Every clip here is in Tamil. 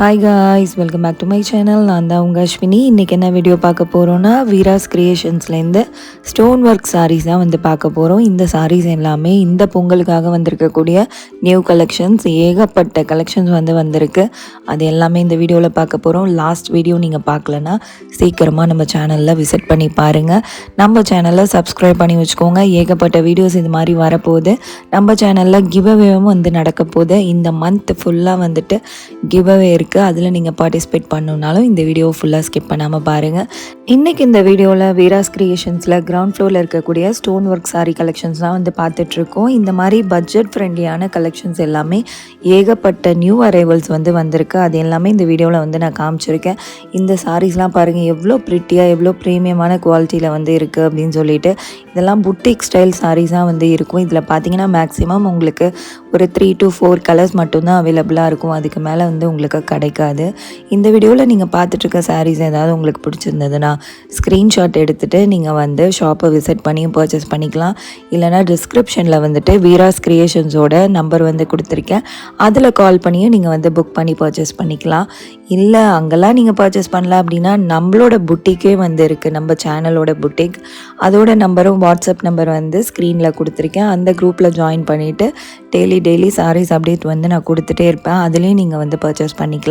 Hi guys welcome back to my channel நான் தான் உங்கள் அஸ்வினி. இன்றைக்கி என்ன வீடியோ பார்க்க போகிறோன்னா வீராஸ் கிரியேஷன்ஸ்லேருந்து ஸ்டோன் ஒர்க் சாரீஸ் தான் வந்து பார்க்க போகிறோம் இந்த சாரீஸ் எல்லாமே இந்த பொங்கலுக்காக வந்திருக்கக்கூடிய நியூ கலெக்ஷன்ஸ் ஏகப்பட்ட கலெக்ஷன்ஸ் வந்து வந்திருக்கு. அது எல்லாமே இந்த வீடியோவில் பார்க்க போகிறோம் லாஸ்ட் வீடியோ நீங்கள் பார்க்கலன்னா சீக்கிரமாக நம்ம சேனலில் விசிட் பண்ணி பாருங்கள் நம்ம சேனலில் சப்ஸ்கிரைப் பண்ணி வச்சுக்கோங்க. ஏகப்பட்ட வீடியோஸ் இது மாதிரி வரப்போகுது. நம்ம சேனலில் கிவ் அவேவும் வந்து நடக்க போகுது. இந்த மந்த் ஃபுல்லாக வந்துட்டு கிவ் அவே இருக்குது அதில் நீங்கள் பார்ட்டிசிபேட் பண்ணணுன்னாலும் இந்த வீடியோ ஃபுல்லாக ஸ்கிப் பண்ணாமல் பாருங்கள் இன்றைக்கி இந்த வீடியோவில் வீராஸ் கிரியேஷன்ஸில் கிரவுண்ட் ஃப்ளோரில் இருக்கக்கூடிய ஸ்டோன் ஒர்க் சாரி கலெக்ஷன்ஸ்லாம் வந்து பார்த்துட்ருக்கோம். இந்த மாதிரி பட்ஜெட் ஃப்ரெண்ட்லியான கலெக்ஷன்ஸ் எல்லாமே ஏகப்பட்ட நியூ அரைவல்ஸ் வந்து வந்திருக்கு. அது எல்லாமே இந்த வீடியோவில் வந்து நான் காமிச்சிருக்கேன். இந்த சாரீஸ்லாம் பாருங்கள் எவ்வளோ ப்ரிட்டியாக எவ்வளோ ப்ரீமியமான குவாலிட்டியில் வந்து இருக்குது அப்படின்னு சொல்லிட்டு. இதெல்லாம் புட்டிக் ஸ்டைல் சாரீஸாக வந்து இருக்கும். இதில் பார்த்தீங்கன்னா மேக்ஸிமம் உங்களுக்கு ஒரு த்ரீ டு ஃபோர் கலர்ஸ் மட்டும்தான் அவைலபிளாக இருக்கும். அதுக்கு மேலே வந்து உங்களுக்கு கிடைக்காது. இந்த வீடியோவில் நீங்கள் பார்த்துட்ருக்க சாரீஸ் ஏதாவது உங்களுக்கு பிடிச்சிருந்ததுன்னா ஸ்க்ரீன்ஷாட் எடுத்துகிட்டு நீங்கள் வந்து ஷாப்பை விசிட் பண்ணியும் பர்ச்சேஸ் பண்ணிக்கலாம். இல்லைனா டிஸ்கிரிப்ஷனில் வந்துட்டு வீராஸ் கிரியேஷன்ஸோட நம்பர் வந்து கொடுத்துருக்கேன். அதில் கால் பண்ணியும் நீங்கள் வந்து புக் பண்ணி பர்ச்சேஸ் பண்ணிக்கலாம். இல்லை அங்கெல்லாம் நீங்கள் பர்ச்சேஸ் பண்ணல அப்படின்னா நம்மளோட புட்டிக்கே வந்து இருக்குது நம்ம சேனலோட புட்டிக் அதோட நம்பரும் வாட்ஸ்அப் நம்பர் வந்து ஸ்க்ரீனில் கொடுத்துருக்கேன். அந்த குரூப்பில் ஜாயின் பண்ணிவிட்டு டெய்லி டெய்லி சாரீஸ் அப்டேட் வந்து நான் கொடுத்துட்டே இருப்பேன். அதுலேயும் நீங்கள் வந்து பர்ச்சேஸ் பண்ணிக்கலாம்.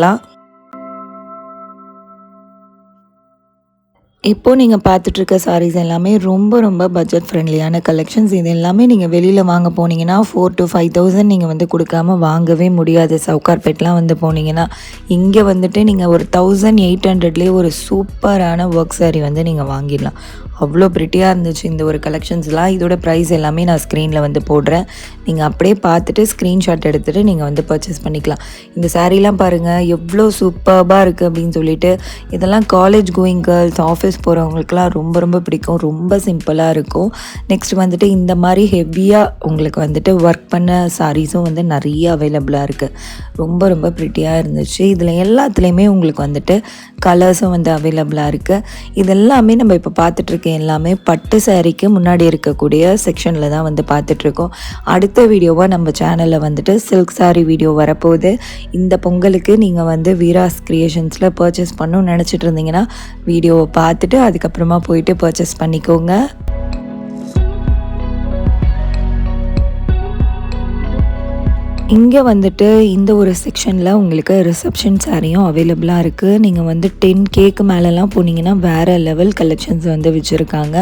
இப்போ நீங்கள் பார்த்துட்ருக்க சாரீஸ் எல்லாமே ரொம்ப ரொம்ப பட்ஜெட் ஃப்ரெண்ட்லியான கலெக்ஷன்ஸ் இது எல்லாமே நீங்கள் வெளியில் வாங்க போனீங்கன்னா ஃபோர் டு ஃபைவ் தௌசண்ட் நீங்கள் வந்து கொடுக்காம வாங்கவே முடியாது. சவுகார்பேட்லாம் வந்து போனீங்கன்னா இங்கே வந்துட்டு நீங்கள் ஒரு தௌசண்ட் எயிட் ஹண்ட்ரட்லேயே ஒரு சூப்பரான ஒர்க் saree வந்து நீங்கள் வாங்கிடலாம். அவ்வளோ ப்ரிட்டியாக இருந்துச்சு இந்த ஒரு கலெக்ஷன்ஸ்லாம் இதோட ப்ரைஸ் எல்லாமே நான் ஸ்க்ரீனில் வந்து போடுறேன். நீங்கள் அப்படியே பார்த்துட்டு ஸ்க்ரீன்ஷாட் எடுத்துகிட்டு நீங்கள் வந்து பர்ச்சேஸ் பண்ணிக்கலாம். இந்த சாரீலாம் பாருங்கள் எவ்வளோ சூப்பர்பாக இருக்குது அப்படின்னு சொல்லிட்டு இதெல்லாம் காலேஜ் கோயிங் கேர்ள்ஸ் ஆஃபீஸ் போகிறவங்களுக்குலாம் ரொம்ப ரொம்ப பிடிக்கும். ரொம்ப சிம்பிளாக இருக்கும். நெக்ஸ்ட் வந்துட்டு இந்த மாதிரி ஹெவியாக உங்களுக்கு வந்துட்டு ஒர்க் பண்ண சாரீஸும் வந்து நிறைய அவைலபிளாக இருக்குது ரொம்ப ரொம்ப ப்ரிட்டியாக இருந்துச்சு. இதில் எல்லாத்துலேயுமே உங்களுக்கு வந்துட்டு கலர்ஸும் வந்து அவைலபிளாக இருக்குது இதெல்லாமே நம்ம இப்போ பார்த்துட்ருக்க எல்லாமே பட்டு சேரீக்கு முன்னாடி இருக்கக்கூடிய செக்ஷனில் தான் வந்து பார்த்துட்ருக்கோம். அடுத்த வீடியோவாக நம்ம சேனலில் வந்துட்டு சில்க் சாரீ வீடியோ வரப்போகுது. இந்த பொங்கலுக்கு நீங்கள் வந்து வீராஸ் க்ரியேஷன்ஸில் பர்ச்சேஸ் பண்ணணும்னு நினச்சிட்டு இருந்தீங்கன்னா வீடியோவை பார்த்துட்டு அதுக்கப்புறமா போயிட்டு பர்ச்சேஸ் பண்ணிக்கோங்க. இங்கே வந்துட்டு இந்த ஒரு செக்ஷனில் உங்களுக்கு ரிசப்ஷன் சாரியும் அவைலபிளாக இருக்குது நீங்கள் வந்து டென் கேக்கு மேலெலாம் போனீங்கன்னா வேறு லெவல் கலெக்ஷன்ஸ் வந்து வச்சுருக்காங்க.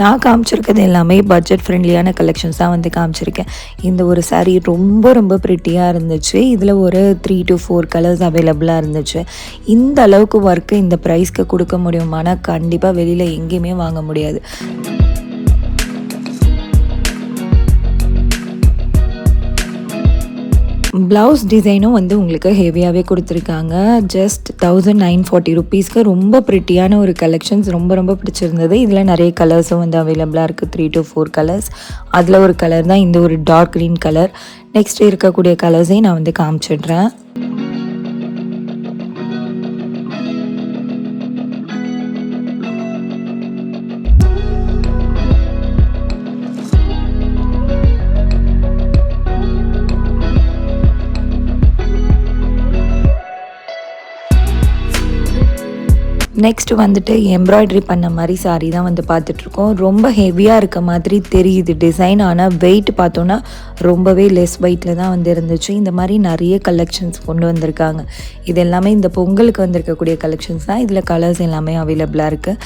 நான் காமிச்சிருக்கிறது எல்லாமே பட்ஜெட் ஃப்ரெண்ட்லியான கலெக்ஷன்ஸ் தான் வந்து காமிச்சிருக்கேன். இந்த ஒரு சாரீ ரொம்ப ரொம்ப ப்ரிட்டியாக இருந்துச்சு. இதில் ஒரு த்ரீ டு ஃபோர் கலர்ஸ் அவைலபிளாக இருந்துச்சு. இந்த அளவுக்கு ஒர்க்கு இந்த ப்ரைஸ்க்கு கொடுக்க முடியுமானா கண்டிப்பாக வெளியில் எங்கேயுமே வாங்க முடியாது. ப்ளவுஸ் டிசைனும் வந்து உங்களுக்கு ஹெவியாகவே கொடுத்துருக்காங்க. ஜஸ்ட் தௌசண்ட் நைன் ஃபார்ட்டி ருபீஸ்க்கு ரொம்ப ப்ரிட்டியான ஒரு கலெக்ஷன்ஸ் ரொம்ப ரொம்ப பிடிச்சிருந்தது. இதில் நிறைய கலர்ஸும் வந்து அவைலபிளாக இருக்குது த்ரீ டு ஃபோர் கலர்ஸ் அதில் ஒரு கலர் தான் இந்த ஒரு டார்க் க்ரீன் கலர் நெக்ஸ்ட் இருக்கக்கூடிய கலர்ஸையும் நான் வந்து காமிச்சிடுறேன். நெக்ஸ்ட் வந்துட்டு எம்ப்ராய்டரி பண்ண மாதிரி சாரீ தான் வந்து பார்த்துட்ருக்கோம் ரொம்ப ஹெவியாக இருக்க மாதிரி தெரியுது. டிசைன் ஆனால் வெயிட் பார்த்தோன்னா ரொம்பவே லெஸ் வெயிட்டில் தான் வந்து இருந்துச்சு. இந்த மாதிரி நிறைய கலெக்ஷன்ஸ் கொண்டு வந்திருக்காங்க. இது எல்லாமே இந்த பொங்கலுக்கு வந்திருக்கக்கூடிய கலெக்ஷன்ஸ் தான். இதில் கலர்ஸ் எல்லாமே அவைலபிளாக இருக்குது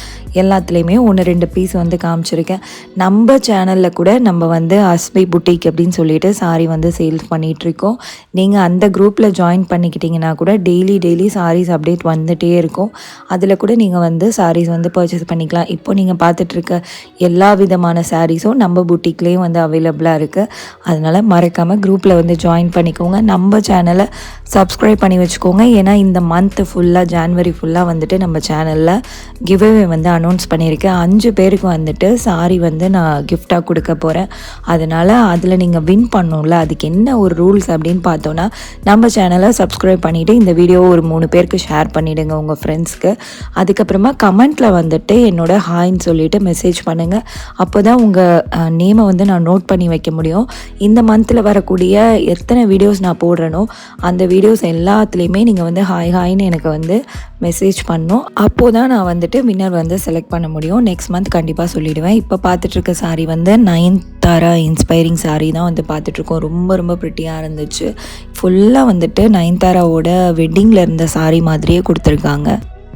எல்லாத்துலேயுமே ஒன்று ரெண்டு பீஸ் வந்து காமிச்சிருக்கேன். நம்ம சேனலில் கூட நம்ம வந்து அஸ்பை புட்டிக் அப்படின்னு சொல்லிட்டு சாரி வந்து சேல்ஸ் பண்ணிகிட்ருக்கோம் நீங்கள் அந்த குரூப்பில் ஜாயின் பண்ணிக்கிட்டிங்கன்னா கூட டெய்லி டெய்லி சாரீஸ் அப்டேட் வந்துகிட்டே இருக்கும். அதில் கூட நீங்கள் வந்து சாரீஸ் வந்து பர்ச்சேஸ் பண்ணிக்கலாம். இப்போ நீங்கள் பார்த்துட்ருக்க எல்லா விதமான சாரீஸும் நம்ம புட்டிக்லேயும் வந்து அவைலபிளாக இருக்குது அதனால் அதனால் மறக்காமல் குரூப்பில் வந்து ஜாயின் பண்ணிக்கோங்க. நம்ம சேனலை சப்ஸ்கிரைப் பண்ணி வச்சுக்கோங்க. ஏன்னா இந்த மந்த்து ஃபுல்லாக ஜான்வரி ஃபுல்லாக வந்துட்டு நம்ம சேனலில் கிவ்அவே வந்து அனௌன்ஸ் பண்ணியிருக்கேன். அஞ்சு பேருக்கு வந்துட்டு சாரி வந்து நான் கிஃப்டாக கொடுக்க போகிறேன் அதனால் அதில் நீங்கள் வின் பண்ணணும்ல அதுக்கு என்ன ஒரு ரூல்ஸ் அப்படின்னு பார்த்தோன்னா நம்ம சேனலை சப்ஸ்கிரைப் பண்ணிவிட்டு இந்த வீடியோ ஒரு மூணு பேருக்கு ஷேர் பண்ணிவிடுங்க உங்கள் ஃப்ரெண்ட்ஸ்க்கு அதுக்கப்புறமா கமெண்ட்டில் வந்துட்டு என்னோட ஹாய்ன்னு சொல்லிவிட்டு மெசேஜ் பண்ணுங்கள் அப்போ தான் உங்கள் நேமை வந்து நான் நோட் பண்ணி வைக்க முடியும். இந்த இந்த மந்தில் வரக்கூடிய எத்தனை வீடியோஸ் நான் போடுறேனோ அந்த வீடியோஸ் எல்லாத்துலேயுமே நீங்கள் வந்து ஹாய் ஹாய்னு எனக்கு வந்து மெசேஜ் பண்ணும். அப்போது தான் நான் வந்துட்டு வின்னர் வந்து செலக்ட் பண்ண முடியும். நெக்ஸ்ட் மந்த் கண்டிப்பாக சொல்லிவிடுவேன் இப்போ பார்த்துட்ருக்க சாரீ வந்து நைன்த் தாரா இன்ஸ்பைரிங் சாரீ தான் வந்து பார்த்துட்ருக்கோம் ரொம்ப ரொம்ப ப்ரிட்டியாக இருந்துச்சு. ஃபுல்லாக வந்துட்டு நயன்தாராவோட வெட்டிங்கில் இருந்த சாரீ மாதிரியே கொடுத்துருக்காங்க.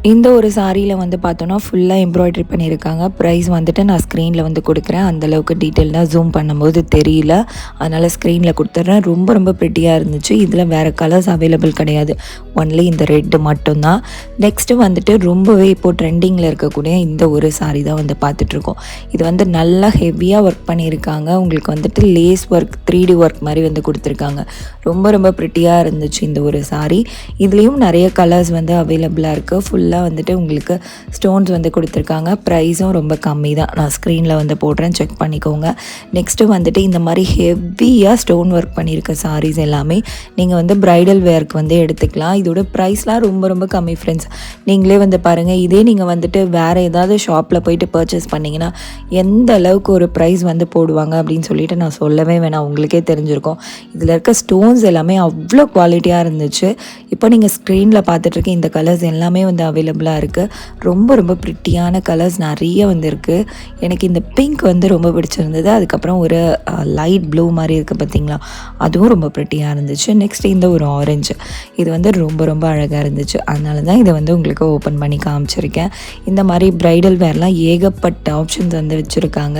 இந்த ஒரு சாரியில் வந்து பார்த்தோன்னா ஃபுல்லாக எம்ப்ராய்டரி பண்ணியிருக்காங்க. ப்ரைஸ் வந்துட்டு நான் ஸ்க்ரீனில் வந்து கொடுக்குறேன். அந்தளவுக்கு டீட்டெயிலாக ஜூம் பண்ணும்போது தெரியல. அதனால் ஸ்க்ரீனில் கொடுத்துட்றேன். ரொம்ப ரொம்ப ப்ரிட்டியாக இருந்துச்சு. இதில் வேறு கலர்ஸ் அவைலபிள் கிடையாது. ஒன்லி இந்த ரெட்டு மட்டும்தான். நெக்ஸ்ட்டு வந்துட்டு ரொம்பவே இப்போது ட்ரெண்டிங்கில் இருக்கக்கூடிய இந்த ஒரு சாரி தான் வந்து பார்த்துட்ருக்கோம். இது வந்து நல்லா ஹெவியாக ஒர்க் பண்ணியிருக்காங்க. உங்களுக்கு வந்துட்டு lace work three D work மாதிரி வந்து கொடுத்துருக்காங்க. ரொம்ப ரொம்ப ப்ரிட்டியாக இருந்துச்சு இந்த ஒரு சாரி இதுலேயும் நிறைய கலர்ஸ் வந்து அவைலபிளாக இருக்குது ஃபுல் ஃபுல்லாக வந்துட்டு உங்களுக்கு ஸ்டோன்ஸ் வந்து கொடுத்துருக்காங்க. ப்ரைஸும் ரொம்ப கம்மி தான் நான் ஸ்க்ரீனில் வந்து போடுறேன். செக் பண்ணிக்கோங்க. நெக்ஸ்ட்டு வந்துட்டு இந்த மாதிரி ஹெவியாக ஸ்டோன் ஒர்க் பண்ணியிருக்க சாரீஸ் எல்லாமே நீங்கள் வந்து ப்ரைடல் வேர்க்கு வந்து எடுத்துக்கலாம். இதோட ப்ரைஸ்லாம் ரொம்ப ரொம்ப கம்மி ஃப்ரெண்ட்ஸ் நீங்களே வந்து பாருங்கள் இதே நீங்கள் வந்துட்டு வேறு ஏதாவது ஷாப்பில் போயிட்டு பர்ச்சேஸ் பண்ணிங்கன்னா எந்த அளவுக்கு ஒரு ப்ரைஸ் வந்து போடுவாங்க அப்படின்னு சொல்லிட்டு நான் சொல்லவே வேணாம். உங்களுக்கே தெரிஞ்சிருக்கும். இதில் இருக்க ஸ்டோன்ஸ் எல்லாமே அவ்வளோ குவாலிட்டியாக இருந்துச்சு. இப்போ நீங்கள் ஸ்க்ரீனில் பார்த்துட்ருக்க இந்த கலர்ஸ் எல்லாமே வந்து அவைலபிளாக இருக்குது ரொம்ப ரொம்ப ப்ரிட்டியான கலர்ஸ் நிறைய வந்து எனக்கு இந்த பிங்க் வந்து ரொம்ப பிடிச்சிருந்தது. அதுக்கப்புறம் ஒரு லைட் ப்ளூ மாதிரி இருக்குது பார்த்தீங்களா அதுவும் ரொம்ப ப்ரிட்டியாக இருந்துச்சு. நெக்ஸ்ட் இந்த ஒரு ஆரஞ்சு இது வந்து ரொம்ப ரொம்ப அழகாக இருந்துச்சு. அதனால தான் இதை வந்து உங்களுக்கு ஓப்பன் பண்ணி காமிச்சிருக்கேன். இந்த மாதிரி ப்ரைடல் வேர்லாம் ஏகப்பட்ட ஆப்ஷன்ஸ் வந்து வச்சுருக்காங்க.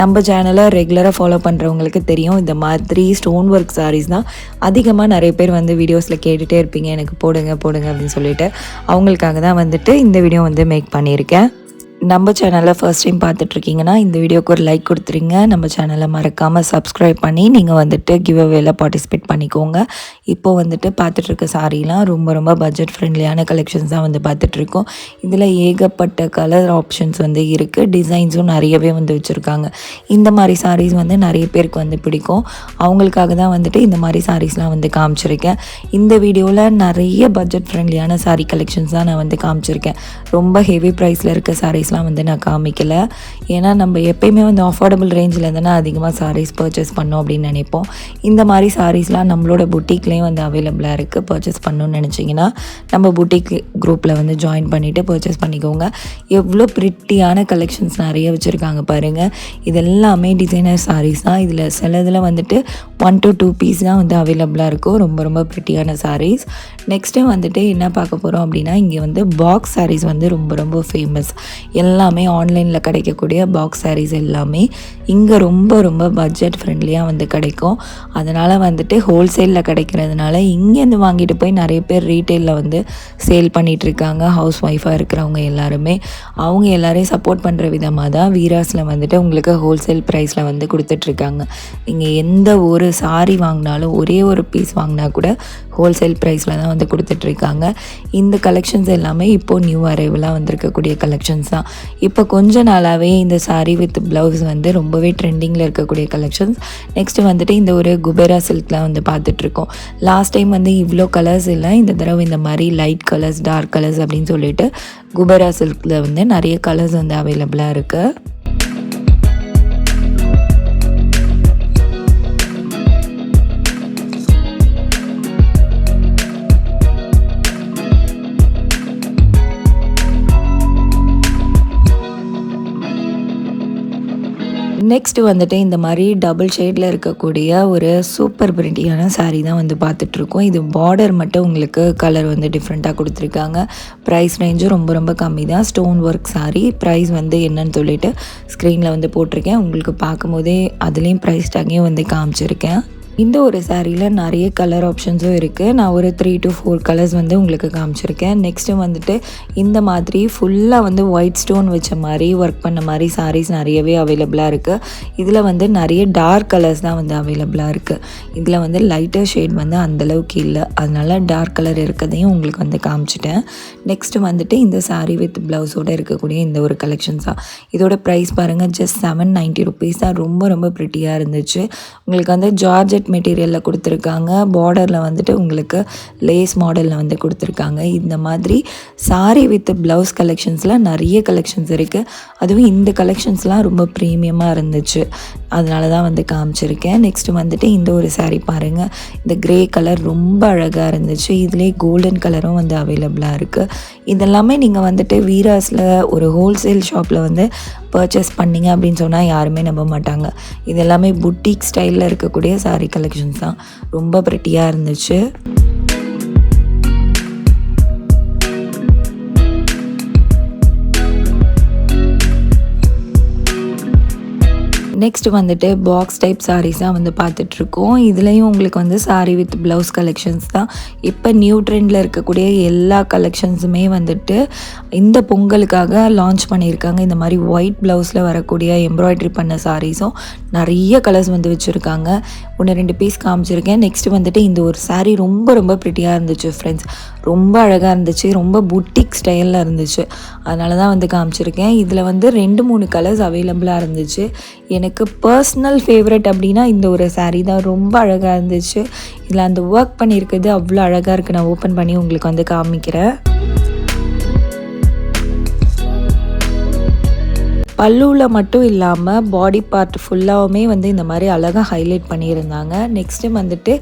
நம்ம சேனலை ரெகுலராக ஃபாலோ பண்ணுறவங்களுக்கு தெரியும். இந்த மாதிரி ஸ்டோன் ஒர்க் சாரீஸ் தான் அதிகமாக நிறைய பேர் வந்து வீடியோஸில் கேட்டுகிட்டே இருப்பீங்க. எனக்கு போடுங்க போடுங்க அப்படின்னு சொல்லிட்டு. அவங்களுக்காக தான் வந்துட்டு இந்த வீடியோ வந்து மேக் பண்ணியிருக்கேன். நம்ம சேனலை ஃபர்ஸ்ட் டைம் பார்த்துட்ருக்கீங்கன்னா இந்த வீடியோக்கு ஒரு லைக் கொடுத்துருங்க. நம்ம சேனலை மறக்காமல் சப்ஸ்கிரைப் பண்ணி நீங்கள் வந்துட்டு கிவ் அவேல பார்ட்டிசிபேட் பண்ணிக்கோங்க. இப்போது வந்துட்டு பார்த்துட்ருக்க சாரீலாம் ரொம்ப ரொம்ப பட்ஜெட் ஃப்ரெண்ட்லியான கலெக்ஷன்ஸ் தான் வந்து பார்த்துட்ருக்கோம். இதில் ஏகப்பட்ட கலர் ஆப்ஷன்ஸ் வந்து இருக்குது டிசைன்ஸும் நிறையவே வந்து வச்சுருக்காங்க. இந்த மாதிரி சாரீஸ் வந்து நிறைய பேருக்கு வந்து பிடிக்கும். அவங்களுக்காக தான் வந்துட்டு இந்த மாதிரி சாரீஸ்லாம் வந்து காமிச்சிருக்கேன். இந்த வீடியோவில் நிறைய பட்ஜெட் ஃப்ரெண்ட்லியான சாரீ கலெக்ஷன்ஸ் தான் நான் வந்து காமிச்சிருக்கேன். ரொம்ப ஹெவி ப்ரைஸில் இருக்க சாரீஸ் சாரீஸ்லாம் வந்து நான் காமிக்கலை. ஏன்னா நம்ம எப்பயுமே வந்து அஃபோர்டபுள் ரேஞ்சில் இருந்தால் அதிகமாக சாரீஸ் பர்ச்சேஸ் பண்ணோம் அப்படின்னு நினைப்போம். இந்த மாதிரி சாரீஸ்லாம் நம்மளோட புட்டிக்லேயும் வந்து அவைலபிளாக இருக்குது பர்ச்சேஸ் பண்ணணும்னு நினச்சிங்கன்னா நம்ம புட்டிக் குரூப்பில் வந்து ஜாயின் பண்ணிவிட்டு பர்ச்சேஸ் பண்ணிக்கோங்க. எவ்வளோ ப்ரிட்டியான கலெக்ஷன்ஸ் நிறைய வச்சுருக்காங்க பாருங்கள் இது எல்லாமே டிசைனர் சாரீஸ் தான். இதில் சிலதில் வந்துட்டு ஒன் டு டூ பீஸ் தான் வந்து அவைலபிளாக இருக்கும். ரொம்ப ரொம்ப ப்ரிட்டியான சாரீஸ் நெக்ஸ்ட்டு வந்துட்டு என்ன பார்க்க போகிறோம் அப்படின்னா இங்கே வந்து பாக்ஸ் சாரீஸ் வந்து ரொம்ப ரொம்ப ஃபேமஸ் எல்லாமே ஆன்லைனில் கிடைக்கக்கூடிய பாக்ஸ் சாரீஸ் எல்லாமே இங்கே ரொம்ப ரொம்ப பட்ஜெட் ஃப்ரெண்ட்லியாக வந்து கிடைக்கும். அதனால் வந்துட்டு ஹோல்சேலில் கிடைக்கிறதுனால இங்கேருந்து வாங்கிட்டு போய் நிறைய பேர் ரீட்டெயிலில் வந்து சேல் பண்ணிகிட்ருக்காங்க ஹவுஸ் ஒய்ஃபாக இருக்கிறவங்க எல்லாருமே. அவங்க எல்லாரையும் சப்போர்ட் பண்ணுற விதமாக தான் வீராஸில் வந்துட்டு உங்களுக்கு ஹோல்சேல் ப்ரைஸில் வந்து கொடுத்துட்ருக்காங்க நீங்கள் எந்த ஒரு சாரி வாங்கினாலும் ஒரே ஒரு பீஸ் வாங்கினா கூட ஹோல்சேல் ப்ரைஸில் தான் வந்து கொடுத்துட்ருக்காங்க இந்த கலெக்ஷன்ஸ் எல்லாமே இப்போது நியூ அரைவலாக வந்திருக்கக்கூடிய கலெக்ஷன்ஸ் தான். இப்போ கொஞ்ச நாளாகவே இந்த சாரீ வித் ப்ளவுஸ் வந்து ரொம்பவே ட்ரெண்டிங்கில் இருக்கக்கூடிய கலெக்ஷன்ஸ் நெக்ஸ்ட்டு வந்துட்டு இந்த ஒரு குபேரா சில்கில் வந்து பார்த்துட்ருக்கோம். லாஸ்ட் டைம் வந்து இவ்வளோ கலர்ஸ் இல்லை இந்த தடவை இந்த மாதிரி லைட் கலர்ஸ் டார்க் கலர்ஸ் அப்படின்னு சொல்லிட்டு குபேரா சில்கில் வந்து நிறைய கலர்ஸ் வந்து அவைலபிளாக இருக்குது நெக்ஸ்ட் வந்துட்டு இந்த மாதிரி டபுள் ஷேடில் இருக்கக்கூடிய ஒரு சூப்பர் பிரிண்டியான சாரீ தான் வந்து பார்த்துட்ருக்கோம். இது பார்டர் மட்டும் உங்களுக்கு கலர் வந்து டிஃப்ரெண்ட்டாக கொடுத்துருக்காங்க. ப்ரைஸ் ரேஞ்சும் ரொம்ப ரொம்ப கம்மி தான். ஸ்டோன் ஒர்க் சாரீ ப்ரைஸ் வந்து என்னன்னு சொல்லிட்டு ஸ்க்ரீனில் வந்து போட்டிருக்கேன். உங்களுக்கு பார்க்கும்போதே அதுலேயும் ப்ரைஸ் டேக்கையும் வந்து காமிச்சிருக்கேன். இந்த ஒரு சாரியில் நிறைய கலர் ஆப்ஷன்ஸும் இருக்குது நான் ஒரு த்ரீ டு ஃபோர் கலர்ஸ் வந்து உங்களுக்கு காமிச்சிருக்கேன். நெக்ஸ்ட்டு வந்துட்டு இந்த மாதிரி ஃபுல்லாக வந்து ஒயிட் ஸ்டோன் வச்ச மாதிரி ஒர்க் பண்ண மாதிரி சாரீஸ் நிறையவே அவைலபிளாக இருக்குது இதில் வந்து நிறைய டார்க் கலர்ஸ் தான் வந்து அவைலபிளாக இருக்குது இதில் வந்து லைட்டர் ஷேட் வந்து அந்தளவுக்கு இல்லை. அதனால டார்க் கலர் இருக்கிறதையும் உங்களுக்கு வந்து காமிச்சிட்டேன். நெக்ஸ்ட்டு வந்துட்டு இந்த சாரீ வித் ப்ளவுஸோடு இருக்கக்கூடிய இந்த ஒரு கலெக்ஷன்ஸ் தான் இதோட ப்ரைஸ் பாருங்கள் ஜஸ்ட் செவன் நைன்ட்டி ருபீஸ் தான். ரொம்ப ரொம்ப ப்ரிட்டியாக இருந்துச்சு. உங்களுக்கு வந்து ஜார்ஜெட் மெட்டீரியலில் கொடுத்துருக்காங்க. பார்டரில் வந்துட்டு உங்களுக்கு லேஸ் மாடலில் வந்து கொடுத்துருக்காங்க. இந்த மாதிரி சாரீ வித் ப்ளவுஸ் கலெக்ஷன்ஸில் நிறைய கலெக்ஷன்ஸ் இருக்குது அதுவும் இந்த கலெக்ஷன்ஸ்லாம் ரொம்ப ப்ரீமியமாக இருந்துச்சு. அதனால தான் வந்து காமிச்சிருக்கேன். நெக்ஸ்ட்டு வந்துட்டு இந்த ஒரு சாரீ பாருங்கள் இந்த க்ரே கலர் ரொம்ப அழகாக இருந்துச்சு. இதுலேயே கோல்டன் கலரும் வந்து அவைலபிளாக இருக்குது இதெல்லாமே நீங்கள் வந்துட்டு வீராஸில் ஒரு ஹோல்சேல் ஷாப்பில் வந்து பர்ச்சேஸ் பண்ணிங்க அப்படின்னு சொன்னால் யாருமே நம்ப மாட்டாங்க. இது எல்லாமே புட்டிக் ஸ்டைலில் இருக்கக்கூடிய சாரீ கலெக்ஷன்ஸ் தான். ரொம்ப ப்ரெட்டியாக இருந்துச்சு. நெக்ஸ்ட் வந்துட்டு பாக்ஸ் டைப் sarees தான் வந்து பார்த்துட்ருக்கோம். இதுலேயும் உங்களுக்கு வந்து சாரீ வித் ப்ளவுஸ் கலெக்ஷன்ஸ் தான். இப்போ நியூ ட்ரெண்டில் இருக்கக்கூடிய எல்லா கலெக்ஷன்ஸுமே வந்துட்டு இந்த பொங்கலுக்காக லான்ச் பண்ணியிருக்காங்க. இந்த மாதிரி ஒயிட் ப்ளவுஸில் வரக்கூடிய எம்ப்ராய்ட்ரி பண்ண சாரீஸும் நிறைய கலர்ஸ் வந்து வச்சுருக்காங்க. ஒன்று ரெண்டு பீஸ் காமிச்சிருக்கேன். நெக்ஸ்ட் வந்துட்டு இந்த ஒரு சாரீ ரொம்ப ரொம்ப ப்ரிட்டியாக இருந்துச்சு ஃப்ரெண்ட்ஸ் ரொம்ப அழகாக இருந்துச்சு. ரொம்ப புட்டிக் ஸ்டைலில் இருந்துச்சு. அதனால தான் வந்து காமிச்சிருக்கேன். இதில் வந்து ரெண்டு மூணு கலர்ஸ் அவைலபிளாக இருந்துச்சு. எனக்கு பர்சனல் ஃபேவரட் அப்படின்னா இந்த ஒரு சாரீ தான். ரொம்ப அழகாக இருந்துச்சு. இதில் அந்த ஒர்க் பண்ணியிருக்கிறது அவ்வளோ அழகாக இருக்குது நான் ஓப்பன் பண்ணி உங்களுக்கு வந்து காமிக்கிறேன். பல்லுவில் மட்டும் இல்லாமல் பாடி பார்ட் ஃபுல்லாகவுமே வந்து இந்த மாதிரி அழகாக ஹைலைட் பண்ணியிருந்தாங்க. நெக்ஸ்ட்டு வந்துட்டு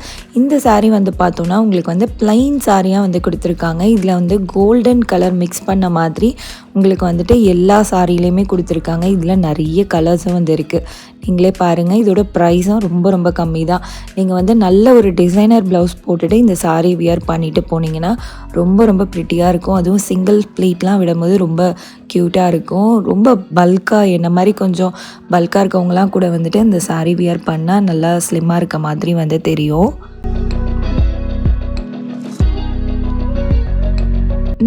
இந்த சாரீ வந்து பார்த்தோன்னா உங்களுக்கு வந்து ப்ளைன் சாரியாக வந்து கொடுத்துருக்காங்க. இதில் வந்து கோல்டன் கலர் மிக்ஸ் பண்ண மாதிரி உங்களுக்கு வந்துட்டு எல்லா சாரிலையுமே கொடுத்துருக்காங்க. இதில் நிறைய கலர்ஸும் வந்து இருக்குது நீங்களே பாருங்கள் இதோட ப்ரைஸும் ரொம்ப ரொம்ப கம்மி தான் நீங்கள் வந்து நல்ல ஒரு டிசைனர் ப்ளவுஸ் போட்டுட்டு இந்த சாரீ வியர் பண்ணிட்டு போனீங்கன்னா ரொம்ப ரொம்ப ப்ரிட்டியாக இருக்கும். அதுவும் சிங்கிள் ப்ளீட்லாம் விடும்போது ரொம்ப க்யூட்டாக இருக்கும். ரொம்ப பல்காக என்ன மாதிரி கொஞ்சம் பல்காக இருக்கவங்களாம் கூட வந்துட்டு இந்த saree வியர் பண்ணால் நல்லா ஸ்லிம்மாக இருக்க மாதிரி வந்து தெரியும்.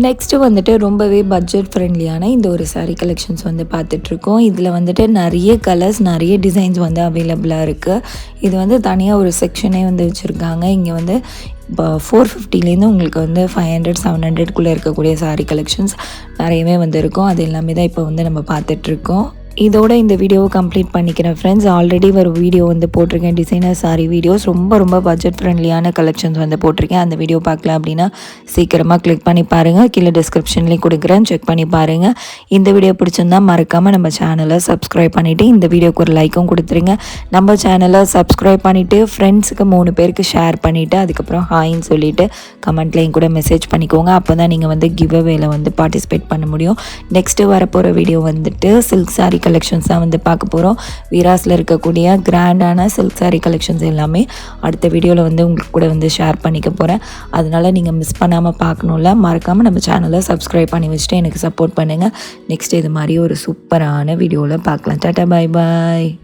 நெக்ஸ்ட்டு வந்துட்டு ரொம்பவே பட்ஜெட் ஃப்ரெண்ட்லியான இந்த ஒரு சாரீ கலெக்ஷன்ஸ் வந்து பார்த்துட்ருக்கோம். இதில் வந்துட்டு நிறைய கலர்ஸ் நிறைய டிசைன்ஸ் வந்து அவைலபிளாக இருக்குது இது வந்து தனியாக ஒரு செக்ஷனே வந்து வச்சுருக்காங்க. இங்கே வந்து இப்போ ஃபோர் ஃபிஃப்டிலேருந்து உங்களுக்கு வந்து ஃபைவ் ஹண்ட்ரட் செவன் ஹண்ட்ரட்குள்ளே இருக்கக்கூடிய சாரீ கலெக்ஷன்ஸ் நிறையவே வந்து இருக்கும் அது எல்லாமே தான் இப்போ வந்து நம்ம பார்த்துட்ருக்கோம் இதோட இந்த வீடியோவை கம்ப்ளீட் பண்ணிக்கிறேன். ஃப்ரெண்ட்ஸ் ஆல்ரெடி ஒரு வீடியோ வந்து போட்டிருக்கேன். டிசைனர் சாரி வீடியோஸ் ரொம்ப ரொம்ப பட்ஜெட் ஃப்ரெண்ட்லியான கலெக்ஷன்ஸ் வந்து போட்டிருக்கேன். அந்த வீடியோ பார்க்கல அப்படின்னா சீக்கிரமாக கிளிக் பண்ணி பாருங்கள் கீழே டிஸ்கிரிப்ஷன்லேயும் கொடுக்குறேன். செக் பண்ணி பாருங்கள் இந்த வீடியோ பிடிச்சிருந்தா மறக்காமல் நம்ம சேனலை சப்ஸ்கிரைப் பண்ணிவிட்டு இந்த வீடியோக்கு ஒரு லைக்கும் கொடுத்துருங்க. நம்ம சேனலை சப்ஸ்கிரைப் பண்ணிவிட்டு ஃப்ரெண்ட்ஸுக்கு மூணு பேருக்கு ஷேர் பண்ணிவிட்டு அதுக்கப்புறம் ஹாய்ன்னு சொல்லிவிட்டு கமெண்ட்லேயும் கூட மெசேஜ் பண்ணிக்கோங்க. அப்போ தான் நீங்கள் வந்து கிவ் அவேல வந்து பார்ட்டிசிபேட் பண்ண முடியும். நெக்ஸ்ட்டு வரப்போகிற வீடியோ வந்துட்டு சில்க் சாரி கலெக்ஷன்ஸ் தான் வந்து பார்க்க போகிறோம் வீராஸில் இருக்கக்கூடிய கிராண்டான சில்க் சாரி கலெக்ஷன்ஸ் எல்லாமே அடுத்த வீடியோவில் வந்து உங்களுக்கு கூட வந்து ஷேர் பண்ணிக்க போகிறேன் அதனால் நீங்கள் மிஸ் பண்ணாமல் பார்க்கணும்ல மறக்காமல் நம்ம சேனலை சப்ஸ்கிரைப் பண்ணி வச்சுட்டு எனக்கு சப்போர்ட் பண்ணுங்கள் நெக்ஸ்ட் இது மாதிரி ஒரு சூப்பரான வீடியோவில் பார்க்கலாம். டாட்டா பாய் பாய்